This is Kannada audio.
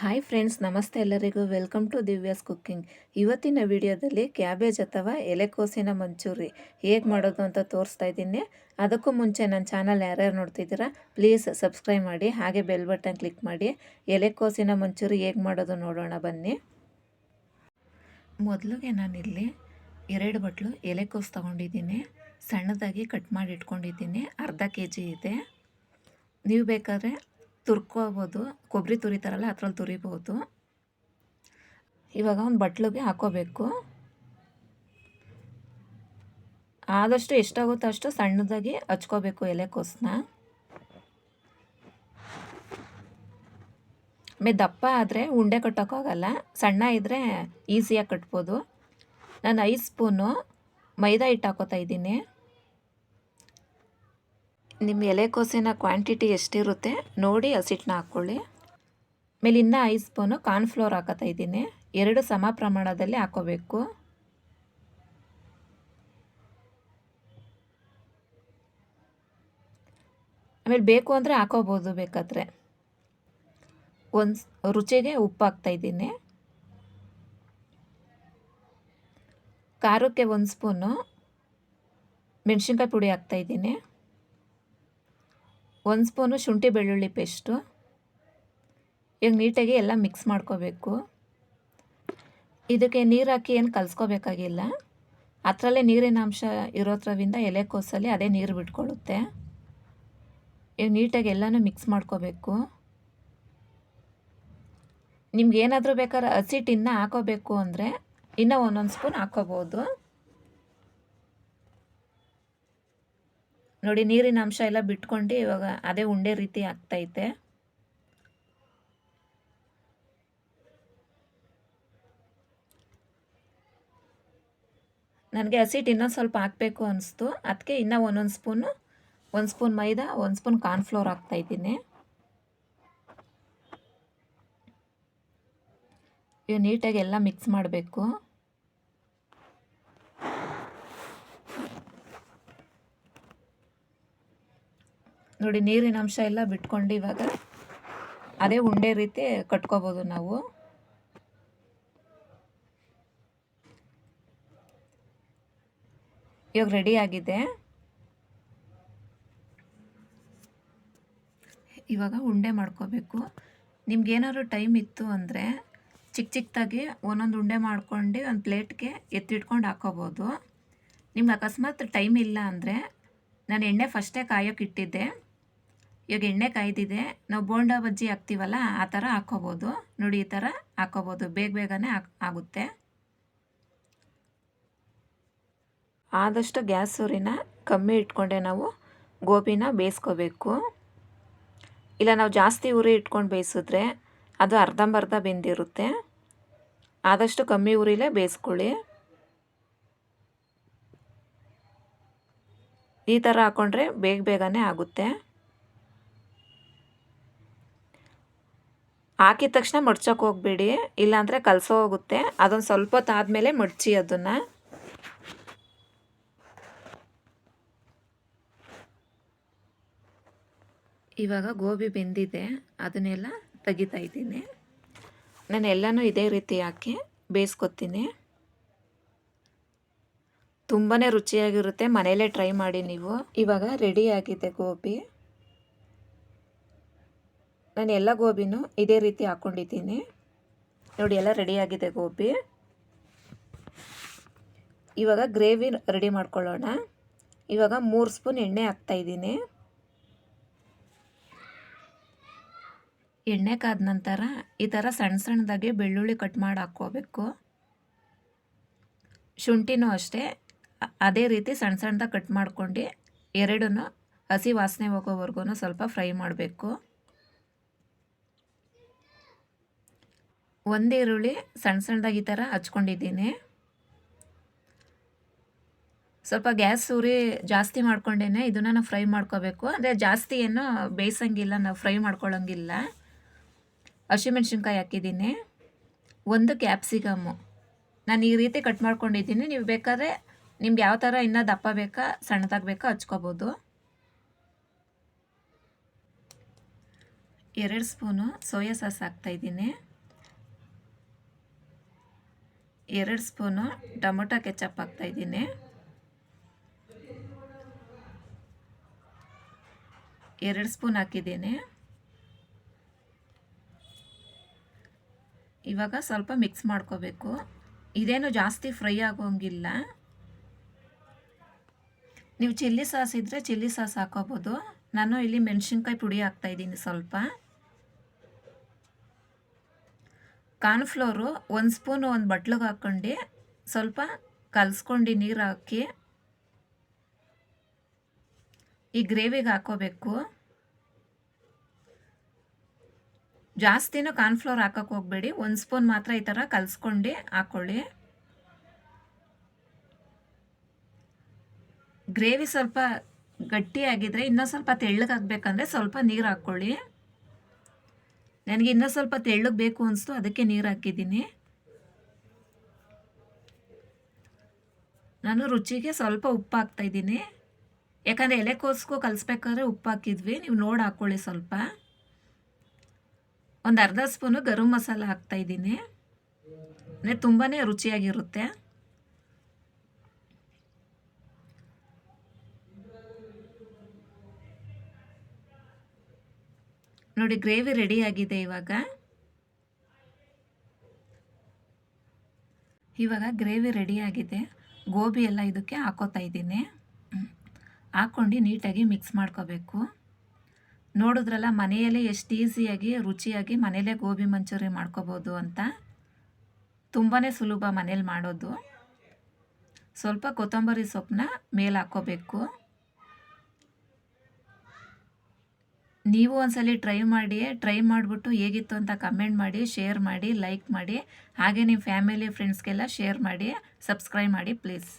ಹಾಯ್ ಫ್ರೆಂಡ್ಸ್ ನಮಸ್ತೆ ಎಲ್ಲರಿಗೂ. ವೆಲ್ಕಮ್ ಟು ದಿವ್ಯಾಸ್ ಕುಕ್ಕಿಂಗ್ ಇವತ್ತಿನ ವಿಡಿಯೋದಲ್ಲಿ ಕ್ಯಾಬೇಜ್ ಅಥವಾ ಎಲೆಕೋಸಿನ ಮಂಚೂರಿ ಹೇಗೆ ಮಾಡೋದು ಅಂತ ತೋರಿಸ್ತಾ ಇದ್ದೀನಿ. ಅದಕ್ಕೂ ಮುಂಚೆ ನನ್ನ ಚಾನಲ್ ಯಾರ್ಯಾರು ನೋಡ್ತಿದ್ದೀರಾ ಪ್ಲೀಸ್ ಸಬ್ಸ್ಕ್ರೈಬ್ ಮಾಡಿ, ಹಾಗೆ ಬೆಲ್ ಬಟನ್ ಕ್ಲಿಕ್ ಮಾಡಿ ಎಲೆಕೋಸಿನ ಮಂಚೂರಿ ಹೇಗೆ ಮಾಡೋದು ನೋಡೋಣ ಬನ್ನಿ. ಮೊದಲಿಗೆ ನಾನಿಲ್ಲಿ ಎರಡು ಬಟ್ಲು ಎಲೆಕೋಸು ತೊಗೊಂಡಿದ್ದೀನಿ. ಸಣ್ಣದಾಗಿ ಕಟ್ ಮಾಡಿ ಇಟ್ಕೊಂಡಿದ್ದೀನಿ. ಅರ್ಧ ಕೆ ಜಿ ಇದೆ. ನೀವು ಬೇಕಾದ್ರೆ ತುರ್ಕೋಬೋದು. ಕೊಬ್ಬರಿ ತುರಿತಾರಲ್ಲ, ಅದ್ರಲ್ಲಿ ತುರಿಬೋದು. ಇವಾಗ ಒಂದು ಬಟ್ಲಿಗೆ ಹಾಕೋಬೇಕು. ಆದಷ್ಟು ಎಷ್ಟಾಗುತ್ತೋ ಅಷ್ಟು ಸಣ್ಣದಾಗಿ ಹಚ್ಕೋಬೇಕು ಎಲೆಕೋಸನ್ನ ಮೇ ದಪ್ಪ ಆದರೆ ಉಂಡೆ ಕಟ್ಟೋಕ್ಕಾಗಲ್ಲ ಸಣ್ಣ ಇದ್ದರೆ ಈಸಿಯಾಗಿ ಕಟ್ಬೋದು. ನಾನು ಐದು ಸ್ಪೂನು ಮೈದಾ ಹಿಟ್ಟು ಹಾಕೋತಾ ಇದ್ದೀನಿ. ನಿಮ್ಮ ಎಲೆಕೋಸಿನ ಕ್ವಾಂಟಿಟಿ ಎಷ್ಟಿರುತ್ತೆ? ನೋಡಿ ಹಸಿಟ್ಟನ್ನ ಹಾಕ್ಕೊಳ್ಳಿ ಆಮೇಲೆ ಇನ್ನೂ ಐದು ಸ್ಪೂನು ಕಾರ್ನ್ಫ್ಲೋರ್ ಹಾಕೋತಾ ಇದ್ದೀನಿ. ಎರಡು ಸಮ ಪ್ರಮಾಣದಲ್ಲಿ ಹಾಕೋಬೇಕು. ಆಮೇಲೆ ಬೇಕು ಅಂದರೆ ಹಾಕೋಬೋದು ಬೇಕಾದರೆ. ಒಂದು ರುಚಿಗೆ ಉಪ್ಪು ಹಾಕ್ತಾಯಿದ್ದೀನಿ ಖಾರಕ್ಕೆ ಒಂದು ಸ್ಪೂನು ಮೆಣಸಿನ್ಕಾಯಿ ಪುಡಿ ಹಾಕ್ತಾಯಿದ್ದೀನಿ ಒಂದು ಸ್ಪೂನು ಶುಂಠಿ ಬೆಳ್ಳುಳ್ಳಿ ಪೇಸ್ಟು. ಈಗ ನೀಟಾಗಿ ಎಲ್ಲ ಮಿಕ್ಸ್ ಮಾಡ್ಕೋಬೇಕು. ಇದಕ್ಕೆ ನೀರು ಹಾಕಿ ಏನು ಕಲಿಸ್ಕೋಬೇಕಾಗಿಲ್ಲ. ಅದರಲ್ಲೇ ನೀರಿನ ಅಂಶ ಇರೋದ್ರವಿಂದ ಎಲೆಕೋಸಲ್ಲಿ ಅದೇ ನೀರು ಬಿಟ್ಕೊಳ್ಳುತ್ತೆ ಈಗ ನೀಟಾಗಿ ಎಲ್ಲನೂ ಮಿಕ್ಸ್ ಮಾಡ್ಕೋಬೇಕು. ನಿಮ್ಗೆ ಏನಾದರೂ ಬೇಕಾದ್ರೆ ಹಸಿಟ್ಟು ಇನ್ನೂ ಹಾಕೋಬೇಕು ಅಂದರೆ ಇನ್ನೂ ಒಂದೊಂದು ಸ್ಪೂನ್ ಹಾಕೋಬೋದು. ನೋಡಿ, ನೀರಿನ ಅಂಶ ಎಲ್ಲ ಬಿಟ್ಕೊಂಡು ಇವಾಗ ಅದೇ ಉಂಡೆ ರೀತಿ ಆಗ್ತೈತೆ. ನನಗೆ ಹಸಿಟ್ಟು ಇನ್ನೊಂದು ಸ್ವಲ್ಪ ಹಾಕಬೇಕು ಅನಿಸ್ತು. ಅದಕ್ಕೆ ಇನ್ನೂ ಒಂದೊಂದು ಸ್ಪೂನು, ಒಂದು ಸ್ಪೂನ್ ಮೈದಾ, ಒಂದು ಸ್ಪೂನ್ ಕಾರ್ನ್ಫ್ಲೋರ್ ಹಾಕ್ತಾಯಿದ್ದೀನಿ ಇವು ನೀಟಾಗಿ ಎಲ್ಲ ಮಿಕ್ಸ್ ಮಾಡಬೇಕು. ನೋಡಿ ನೀರಿನ ಅಂಶ ಎಲ್ಲ ಬಿಟ್ಕೊಂಡು ಇವಾಗ ಅದೇ ಉಂಡೆ ರೀತಿ ಕಟ್ಕೋಬೋದು ನಾವು. ಇವಾಗ ರೆಡಿ ಆಗಿದೆ. ಇವಾಗ ಉಂಡೆ ಮಾಡ್ಕೋಬೇಕು. ನಿಮ್ಗೇನಾದ್ರು ಟೈಮ್ ಇತ್ತು ಅಂದರೆ ಚಿಕ್ಕ ಚಿಕ್ಕದಾಗಿ ಒಂದೊಂದು ಉಂಡೆ ಮಾಡ್ಕೊಂಡು ಒಂದು ಪ್ಲೇಟ್ಗೆ ಎತ್ತಿಟ್ಕೊಂಡು ಹಾಕೋಬೋದು. ನಿಮ್ಗೆ ಅಕಸ್ಮಾತ್ ಟೈಮ್ ಇಲ್ಲ ಅಂದರೆ ನಾನು ಎಣ್ಣೆ ಫಸ್ಟೇ ಕಾಯೋಕೆ ಇಟ್ಟಿದ್ದೆ. ಇವಾಗ ಎಣ್ಣೆ ಕಾಯ್ದಿದೆ. ನಾವು ಬೋಂಡ ಬಜ್ಜಿ ಹಾಕ್ತೀವಲ್ಲ, ಆ ಥರ ಹಾಕ್ಕೋಬೋದು. ನೋಡಿ, ಈ ಥರ ಹಾಕ್ಕೋಬೋದು. ಬೇಗ ಬೇಗನೆ ಆಗುತ್ತೆ. ಆದಷ್ಟು ಗ್ಯಾಸ್ ಉರಿನ ಕಮ್ಮಿ ಇಟ್ಕೊಂಡೆ ನಾವು ಗೋಬಿನ ಬೇಯಿಸ್ಕೋಬೇಕು. ಇಲ್ಲ, ನಾವು ಜಾಸ್ತಿ ಉರಿ ಇಟ್ಕೊಂಡು ಬೇಯಿಸಿದ್ರೆ ಅದು ಅರ್ಧಂಬರ್ಧ ಬೆಂದಿರುತ್ತೆ. ಆದಷ್ಟು ಕಮ್ಮಿ ಉರಿಲೇ ಬೇಯಿಸ್ಕೊಳ್ಳಿ. ಈ ಥರ ಹಾಕ್ಕೊಂಡ್ರೆ ಬೇಗ ಬೇಗನೆ ಆಗುತ್ತೆ. ಹಾಕಿದ ತಕ್ಷಣ ಮಡ್ಚೋಕೆ ಹೋಗ್ಬೇಡಿ, ಇಲ್ಲಾಂದರೆ ಕಲಸೋ ಹೋಗುತ್ತೆ. ಅದೊಂದು ಸ್ವಲ್ಪ ಹೊತ್ತಾದಮೇಲೆ ಮಡ್ಚಿ ಅದನ್ನು. ಇವಾಗ ಗೋಬಿ ಬೆಂದಿದೆ, ಅದನ್ನೆಲ್ಲ ತೆಗಿತಾ ಇದ್ದೀನಿ. ನಾನು ಎಲ್ಲನೂ ಇದೇ ರೀತಿ ಹಾಕಿ ಬೇಯಿಸ್ಕೊತೀನಿ. ತುಂಬಾ ರುಚಿಯಾಗಿರುತ್ತೆ ಮನೆಯಲ್ಲೇ ಟ್ರೈ ಮಾಡಿ ನೀವು. ಇವಾಗ ರೆಡಿ ಆಗಿದೆ ಗೋಬಿ. ನಾನು ಎಲ್ಲ ಗೋಬಿನೂ ಇದೇ ರೀತಿ ಹಾಕ್ಕೊಂಡಿದ್ದೀನಿ. ನೋಡಿ, ಎಲ್ಲ ರೆಡಿಯಾಗಿದೆ ಗೋಬಿ. ಇವಾಗ ಗ್ರೇವಿ ರೆಡಿ ಮಾಡ್ಕೊಳ್ಳೋಣ. ಇವಾಗ ಮೂರು ಸ್ಪೂನ್ ಎಣ್ಣೆ ಹಾಕ್ತಾಯಿದ್ದೀನಿ ಎಣ್ಣೆ ಕಾದ ನಂತರ ಈ ಥರ ಸಣ್ಣ ಸಣ್ಣದಾಗಿ ಬೆಳ್ಳುಳ್ಳಿ ಕಟ್ ಮಾಡಿ ಹಾಕ್ಕೋಬೇಕು. ಶುಂಠಿನೂ ಅಷ್ಟೇ. ಅದೇ ರೀತಿ ಸಣ್ಣ ಸಣ್ಣದಾಗಿ ಕಟ್ ಮಾಡ್ಕೊಂಡು ಎರಡನ್ನೂ ಹಸಿ ವಾಸನೆ ಹೋಗೋವರೆಗೂ ಸ್ವಲ್ಪ ಫ್ರೈ ಮಾಡಬೇಕು. ಒಂದು ಈರುಳ್ಳಿ ಸಣ್ಣ ಸಣ್ಣದಾಗಿ ಈ ಥರ ಹಚ್ಕೊಂಡಿದ್ದೀನಿ. ಸ್ವಲ್ಪ ಗ್ಯಾಸ್ ಉರಿ ಜಾಸ್ತಿ ಮಾಡ್ಕೊಂಡೇನೆ ಇದನ್ನು ನಾವು ಫ್ರೈ ಮಾಡ್ಕೋಬೇಕು. ಅಂದರೆ ಜಾಸ್ತಿ ಏನು ಬೇಯಿಸಂಗಿಲ್ಲ, ನಾವು ಫ್ರೈ ಮಾಡ್ಕೊಳ್ಳೋಂಗಿಲ್ಲ. ಹಸಿಮೆಣ್ಸಿನ್ಕಾಯಿ ಹಾಕಿದ್ದೀನಿ. ಒಂದು ಕ್ಯಾಪ್ಸಿಕಮ್ಮು ನಾನು ಈ ರೀತಿ ಕಟ್ ಮಾಡ್ಕೊಂಡಿದ್ದೀನಿ. ನೀವು ಬೇಕಾದರೆ ನಿಮ್ಗೆ ಯಾವ ಥರ ಇನ್ನೂ ದಪ್ಪ ಬೇಕಾ, ಸಣ್ಣದಾಗಿ ಬೇಕಾ ಹಚ್ಕೋಬೋದು. ಎರಡು ಸ್ಪೂನು ಸೋಯಾ ಸಾಸ್ ಹಾಕ್ತಾಯಿದ್ದೀನಿ ಎರಡು ಸ್ಪೂನು ಟೊಮೊಟೊ ಕೆಚಪ್ ಹಾಕ್ತಾಯಿದ್ದೀನಿ ಎರಡು ಸ್ಪೂನ್ ಹಾಕಿದ್ದೀನಿ. ಇವಾಗ ಸ್ವಲ್ಪ ಮಿಕ್ಸ್ ಮಾಡ್ಕೋಬೇಕು. ಇದೇನು ಜಾಸ್ತಿ ಫ್ರೈ ಆಗೋಂಗಿಲ್ಲ. ನೀವು ಚಿಲ್ಲಿ ಸಾಸ್ ಇದ್ದರೆ ಚಿಲ್ಲಿ ಸಾಸ್ ಹಾಕೋಬೋದು. ನಾನು ಇಲ್ಲಿ ಮೆಣಸಿನ್ಕಾಯಿ ಪುಡಿ ಹಾಕ್ತಾಯಿದ್ದೀನಿ ಸ್ವಲ್ಪ. ಕಾರ್ನ್ಫ್ಲೋರು ಒಂದು ಸ್ಪೂನು ಒಂದು ಬಟ್ಲಿಗೆ ಹಾಕ್ಕೊಂಡು ಸ್ವಲ್ಪ ಕಲಿಸ್ಕೊಂಡು ನೀರು ಹಾಕಿ. ಈ ಗ್ರೇವಿಗೆ ಹಾಕೋಬೇಕು. ಜಾಸ್ತಿನೂ ಕಾರ್ನ್ಫ್ಲೋರ್ ಹಾಕೋಕೆ ಹೋಗಬೇಡಿ. ಒಂದು ಸ್ಪೂನ್ ಮಾತ್ರ ಈ ಥರ ಕಲಸ್ಕೊಂಡು ಹಾಕ್ಕೊಳ್ಳಿ ಗ್ರೇವಿ ಸ್ವಲ್ಪ ಗಟ್ಟಿಯಾಗಿದ್ದರೆ ಇನ್ನೂ ಸ್ವಲ್ಪ ತೆಳ್ಳಗಾಗಬೇಕಂದ್ರೆ ಸ್ವಲ್ಪ ನೀರು ಹಾಕ್ಕೊಳ್ಳಿ ನನಗೆ ಇನ್ನೂ ಸ್ವಲ್ಪ ತೆಳ್ಳಗೆ ಬೇಕು ಅನಿಸ್ತು, ಅದಕ್ಕೆ ನೀರು ಹಾಕಿದ್ದೀನಿ. ನಾನು ರುಚಿಗೆ ಸ್ವಲ್ಪ ಉಪ್ಪು ಹಾಕ್ತಾಯಿದ್ದೀನಿ ಯಾಕಂದರೆ ಎಲೆಕೋಸ್ಗೂ ಕಲಿಸ್ಬೇಕಾದ್ರೆ ಉಪ್ಪು ಹಾಕಿದ್ವಿ, ನೀವು ನೋಡಿ ಹಾಕ್ಕೊಳ್ಳಿ ಸ್ವಲ್ಪ. ಒಂದು ಅರ್ಧ ಸ್ಪೂನು ಗರಂ ಮಸಾಲ ಹಾಕ್ತಾಯಿದ್ದೀನಿ ಅಂದರೆ ತುಂಬಾ ರುಚಿಯಾಗಿರುತ್ತೆ. ನೋಡಿ, ಗ್ರೇವಿ ರೆಡಿ ಆಗಿದೆ ಇವಾಗ. ಇವಾಗ ಗ್ರೇವಿ ರೆಡಿ ಆಗಿದೆ. ಗೋಬಿ ಎಲ್ಲ ಇದಕ್ಕೆ ಹಾಕೋತಾ ಇದ್ದೀನಿ. ಹಾಕ್ಕೊಂಡು ನೀಟಾಗಿ ಮಿಕ್ಸ್ ಮಾಡ್ಕೋಬೇಕು. ನೋಡಿದ್ರಲ್ಲ, ಮನೆಯಲ್ಲೇ ಎಷ್ಟು ಈಸಿಯಾಗಿ ರುಚಿಯಾಗಿ ಮನೆಯಲ್ಲೇ ಗೋಬಿ ಮಂಚೂರಿ ಮಾಡ್ಕೋಬೋದು ಅಂತ. ತುಂಬಾ ಸುಲಭ ಮನೇಲಿ ಮಾಡೋದು. ಸ್ವಲ್ಪ ಕೊತ್ತಂಬರಿ ಸೊಪ್ಪನ್ನ ಮೇಲೆ ಹಾಕ್ಕೋಬೇಕು ನೀವು ಒಂದ್ಸಲಿ ಟ್ರೈ ಮಾಡಿ ಟ್ರೈ ಮಾಡಿಬಿಟ್ಟು ಹೇಗಿತ್ತು ಅಂತ ಕಮೆಂಟ್ ಮಾಡಿ ಶೇರ್ ಮಾಡಿ ಲೈಕ್ ಮಾಡಿ, ಹಾಗೆ ನಿಮ್ಮ ಫ್ಯಾಮಿಲಿ ಫ್ರೆಂಡ್ಸ್ಗೆಲ್ಲ ಶೇರ್ ಮಾಡಿ ಸಬ್ಸ್ಕ್ರೈಬ್ ಮಾಡಿ ಪ್ಲೀಸ್